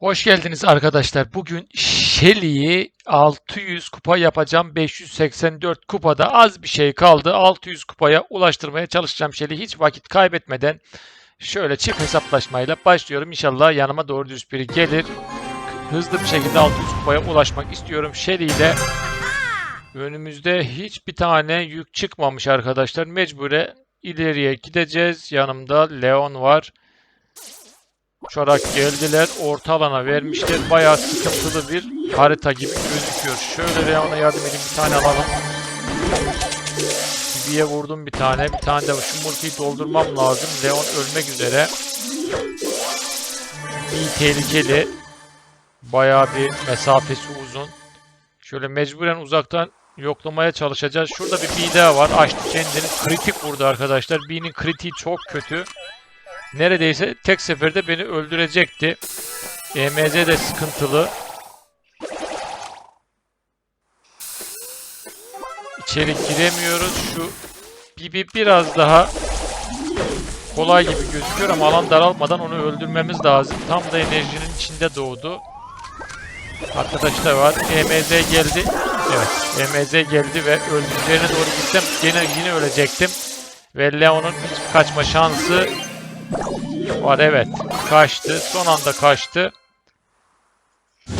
Hoş geldiniz arkadaşlar. Bugün Shelly'yi 600 kupa yapacağım. 584 kupada az bir şey kaldı. 600 kupaya ulaştırmaya çalışacağım Shelly'i. Hiç vakit kaybetmeden şöyle çift hesaplaşmayla başlıyorum. İnşallah yanıma doğru düz biri gelir. Hızlı bir şekilde 600 kupaya ulaşmak istiyorum. Shelly ile önümüzde hiçbir tane yük çıkmamış arkadaşlar. Mecbure ileriye gideceğiz. Yanımda Leon var. Uçarak geldiler. Orta alana vermişler. Bayağı sıkıntılı bir harita gibi gözüküyor. Şöyle Leon'a yardım edin. Bir tane alalım. Bibi'ye vurdum bir tane. Bir tane de şu multiyi doldurmam lazım. Leon ölmek üzere. Bir tehlikeli. Bayağı bir mesafesi uzun. Şöyle mecburen uzaktan yoklamaya çalışacağız. Şurada bir B daha var. Açtı kendini. Kritik vurdu arkadaşlar. B'nin kritiği çok kötü. Neredeyse tek seferde beni öldürecekti. EMZ de sıkıntılı. İçeri giremiyoruz. Şu Bibi biraz daha kolay gibi gözüküyor ama alan daralmadan onu öldürmemiz lazım. Tam da enerjinin içinde doğdu. Arkadaş da var. EMZ geldi. Evet. EMZ geldi ve öldüreceğine doğru gitsem yine yine ölecektim. Ve Leon'un hiç kaçma şansı var evet. Kaçtı. Son anda kaçtı.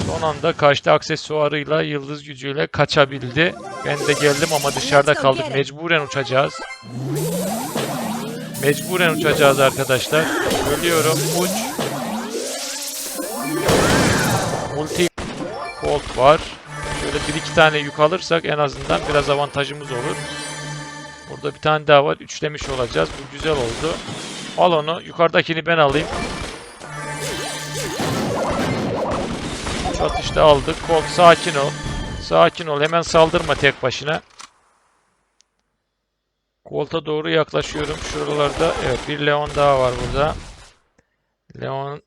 Son anda kaçtı. Aksesuarıyla, yıldız gücüyle kaçabildi. Ben de geldim ama dışarıda kaldık. Mecburen uçacağız. Mecburen uçacağız arkadaşlar. Ölüyorum. Uç. Multi Colt var. Şöyle bir iki tane yük alırsak en azından biraz avantajımız olur. Burada bir tane daha var. Üçlemiş olacağız. Bu güzel oldu. Al onu. Yukarıdakini ben alayım. Çatışta aldık. Colt sakin ol. Sakin ol. Hemen saldırma tek başına. Colt'a doğru yaklaşıyorum. Şuralarda. Evet bir Leon daha var burada. Leon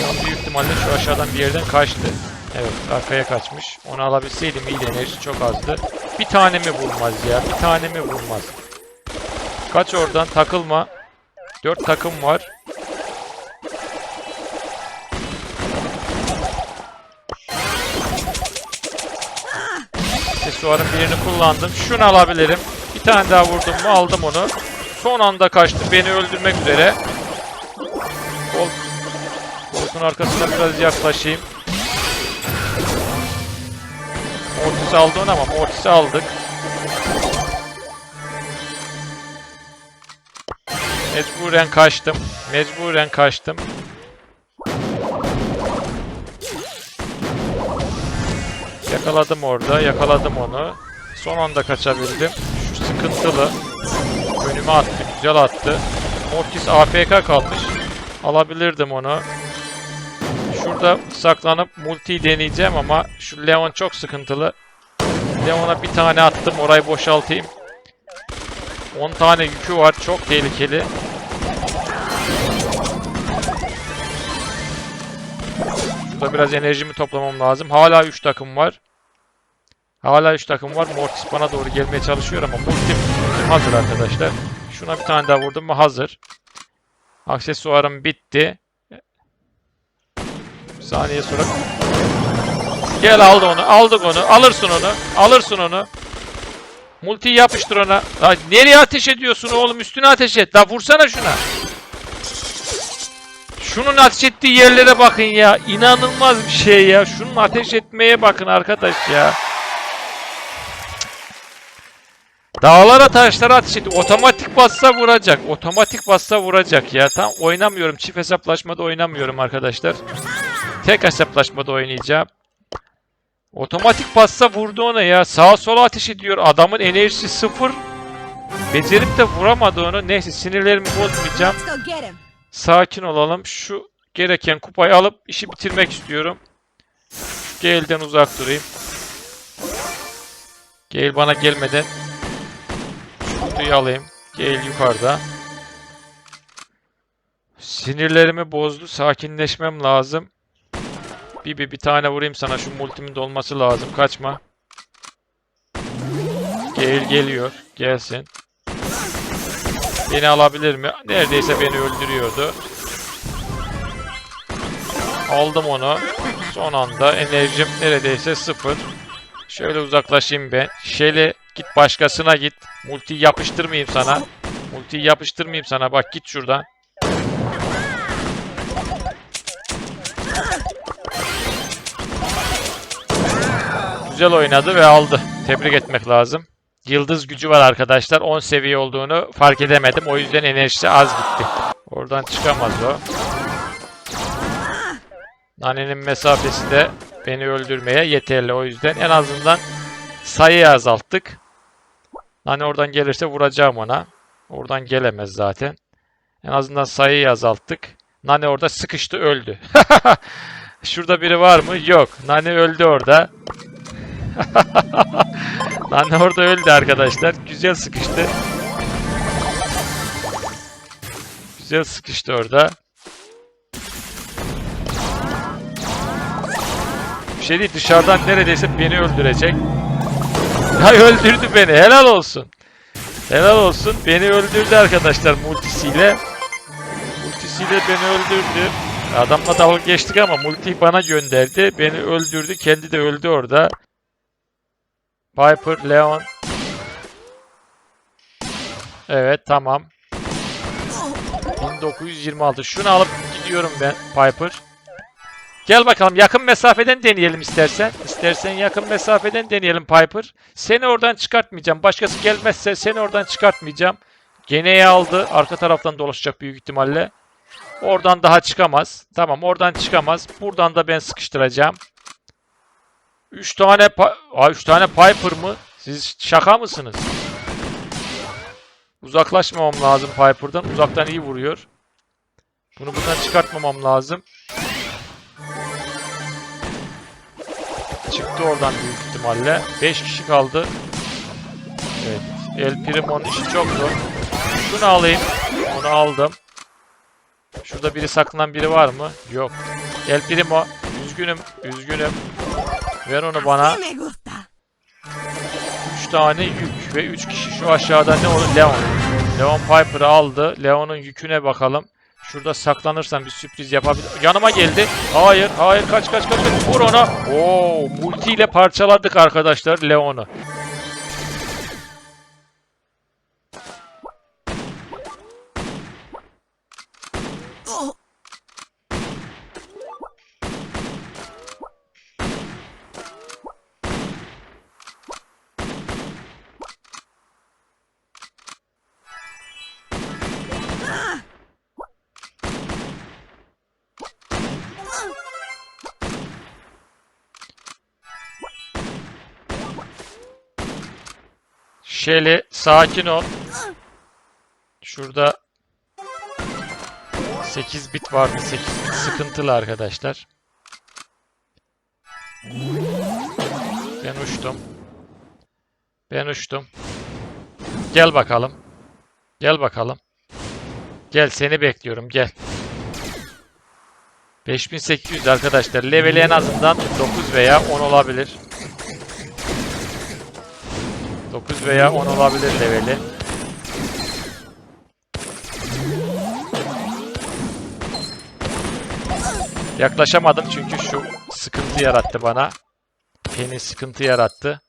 Leon büyük ihtimalle şu aşağıdan bir yerden kaçtı. Evet arkaya kaçmış. Onu alabilseydim iyi enerji çok azdı. Bir tane mi vurmaz ya? Bir tane mi vurmaz? Kaç oradan takılma. Dört takım var. Aksesuarın birini kullandım. Şunu alabilirim. Bir tane daha vurdum mu aldım onu. Son anda kaçtı. Beni öldürmek üzere. Kol, koltuğun arkasına biraz yaklaşayım. Mortis'i aldı onu ama Mortis'i aldık. Mecburen kaçtım. Mecburen kaçtım. Yakaladım orada. Yakaladım onu. Son anda kaçabildim. Şu sıkıntılı. Önüme attı. Güzel attı. Mortis AFK kalmış. Alabilirdim onu. Şurada saklanıp multi deneyeceğim ama şu Leon çok sıkıntılı. Leon'a bir tane attım. Orayı boşaltayım. 10 tane yükü var. Çok tehlikeli. Şurada biraz enerjimi toplamam lazım. Hala 3 takım var. Hala 3 takım var. Mortis bana doğru gelmeye çalışıyor ama multim hazır arkadaşlar. Şuna bir tane daha vurdum mu hazır. Aksesuarım bitti. Saniye sonra. Gel aldı onu. Aldık onu. Alırsın onu. Alırsın onu. Multiyi yapıştır ona. La nereye ateş ediyorsun oğlum? Üstüne ateş et. La vursana şuna. Şunun ateş ettiği yerlere bakın ya. İnanılmaz bir şey ya. Şunun ateş etmeye bakın arkadaş ya. Dağlara taşlara ateş ediyor. Otomatik bassa vuracak. Otomatik bassa vuracak ya. Tam oynamıyorum. Çift hesaplaşmada oynamıyorum arkadaşlar. Tek hesaplaşmada oynayacağım. Otomatik passa vurdu ona ya. Sağa sola ateş ediyor. Adamın enerjisi sıfır. Becerip de vuramadı onu. Neyse sinirlerimi bozmayacağım. Sakin olalım. Şu gereken kupayı alıp işi bitirmek istiyorum. Gale'den uzak durayım. Gale bana gelmeden kutuyu alayım. Gale yukarıda. Sinirlerimi bozdu. Sakinleşmem lazım. Bir, bir, tane vurayım sana. Şu multimin dolması lazım. Kaçma. Gale geliyor. Gelsin. Beni alabilir mi? Neredeyse beni öldürüyordu. Aldım onu. Son anda enerjim neredeyse sıfır. Şöyle uzaklaşayım ben. Şöyle git başkasına git. Multi yapıştırmayayım sana. Multi yapıştırmayayım sana. Bak git şuradan. Güzel oynadı ve aldı. Tebrik etmek lazım. Yıldız gücü var arkadaşlar. 10 seviye olduğunu fark edemedim. O yüzden enerjisi az gitti. Oradan çıkamaz o. Nanenin mesafesi de beni öldürmeye yeterli. O yüzden en azından sayıyı azalttık. Nane oradan gelirse vuracağım ona. Oradan gelemez zaten. En azından sayıyı azalttık. Nane orada sıkıştı öldü. Şurada biri var mı? Yok. Nane öldü orada. Nane orada öldü arkadaşlar. Güzel sıkıştı. Güzel sıkıştı orada. Bir şey değil dışarıdan neredeyse beni öldürecek. Ya öldürdü beni. Helal olsun. Helal olsun. Beni öldürdü arkadaşlar multisiyle. Multisiyle beni öldürdü. Adamla dalga geçtik ama multiyi bana gönderdi. Beni öldürdü. Kendi de öldü orada. Piper, Leon. Evet tamam. 1926. Şunu alıp gidiyorum ben Piper. Gel bakalım yakın mesafeden deneyelim istersen. İstersen yakın mesafeden deneyelim Piper. Seni oradan çıkartmayacağım. Başkası gelmezse seni oradan çıkartmayacağım. Geneyi aldı. Arka taraftan dolaşacak büyük ihtimalle. Oradan daha çıkamaz. Tamam oradan çıkamaz. Buradan da ben sıkıştıracağım. 3 tane Aa, üç tane Piper mı? Siz şaka mısınız? Uzaklaşmamam lazım Piper'dan. Uzaktan iyi vuruyor. Bunu buradan çıkartmamam lazım. Çıktı oradan büyük ihtimalle. 5 kişi kaldı. Evet. El Primo'nun işi çok zor. Şunu alayım. Onu aldım. Şurada biri saklanan biri var mı? Yok. El Primo. Üzgünüm. Üzgünüm. Ver onu bana. 3 tane yük ve 3 kişi şu aşağıda ne olur? Leon. Leon Piper'ı aldı. Leon'un yüküne bakalım. Şurada saklanırsam bir sürpriz yapabilir. Yanıma geldi. Hayır, hayır kaç kaç kaç. kaç. Vur ona. Oo, multi ile parçaladık arkadaşlar Leon'u. Oh, Şeli sakin ol. Şurada 8 bit vardı. 8 bit sıkıntılı arkadaşlar. Ben uçtum. Ben uçtum. Gel bakalım. Gel bakalım. Gel seni bekliyorum gel. 5800 arkadaşlar. Leveli en azından 9 veya 10 olabilir. 9 veya 10 olabilir leveli. Yaklaşamadım çünkü şu sıkıntı yarattı bana. Penny sıkıntı yarattı.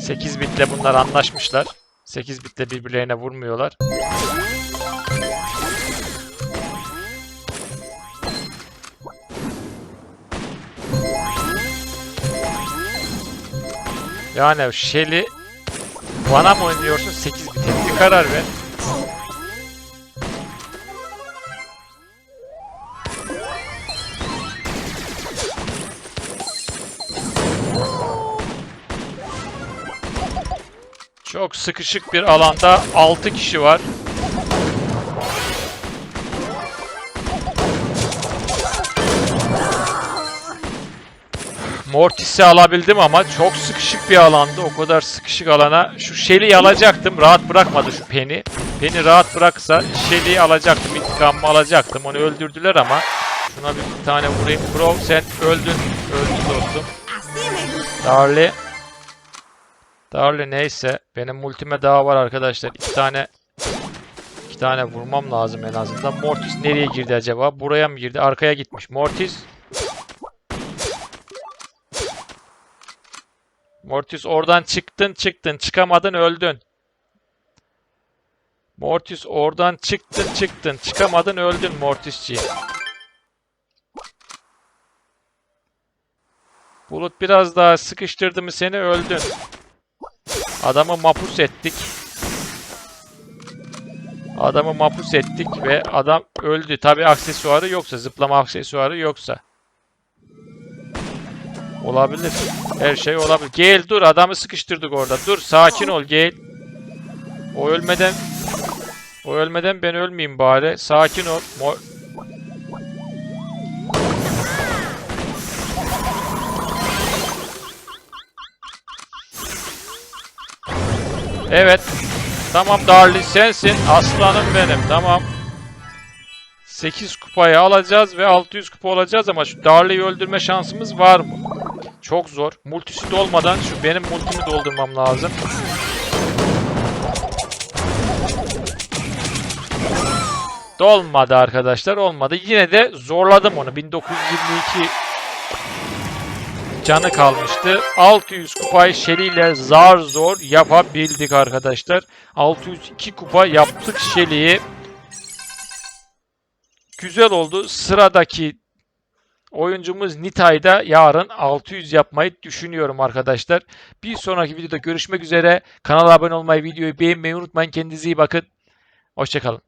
8 bitle bunlar anlaşmışlar. 8 bitle birbirlerine vurmuyorlar. Yani Shelly bana mı oynuyorsun 8 bite? Bir karar ver. Çok sıkışık bir alanda 6 kişi var. Mortis'i alabildim ama çok sıkışık bir alanda. O kadar sıkışık alana şu Shelly'i alacaktım. Rahat bırakmadı şu Penny. Penny rahat bıraksa Shelly'i alacaktım. İntikamımı alacaktım. Onu öldürdüler ama. Şuna bir tane vurayım. Crow sen öldün. Öldün dostum. Darly. Darli neyse. Benim multime daha var arkadaşlar. İki tane iki tane vurmam lazım en azından. Mortis nereye girdi acaba? Buraya mı girdi? Arkaya gitmiş. Mortis. Mortis oradan çıktın çıktın. Çıkamadın öldün. Mortis oradan çıktın çıktın. Çıkamadın öldün Mortisciğim. Bulut biraz daha sıkıştırdı mı seni öldün. Adamı mapus ettik. Adamı mapus ettik ve adam öldü. Tabi aksesuarı yoksa, zıplama aksesuarı yoksa. Olabilir. Her şey olabilir. Gel dur adamı sıkıştırdık orada. Dur sakin ol gel. O ölmeden o ölmeden ben ölmeyeyim bari. Sakin ol. Mo- Evet. Tamam Darli sensin. Aslanım benim. Tamam. 8 kupayı alacağız ve 600 kupa olacağız ama şu Darli'yi öldürme şansımız var mı? Çok zor. Multisi dolmadan şu benim multimi doldurmam lazım. Dolmadı arkadaşlar. Olmadı. Yine de zorladım onu. 1922 canı kalmıştı. 600 kupayı Shelly zar zor yapabildik arkadaşlar. 602 kupa yaptık Shelly'yi. Güzel oldu. Sıradaki oyuncumuz Nitay'da yarın 600 yapmayı düşünüyorum arkadaşlar. Bir sonraki videoda görüşmek üzere. Kanala abone olmayı, videoyu beğenmeyi unutmayın. Kendinize iyi bakın. Hoşçakalın.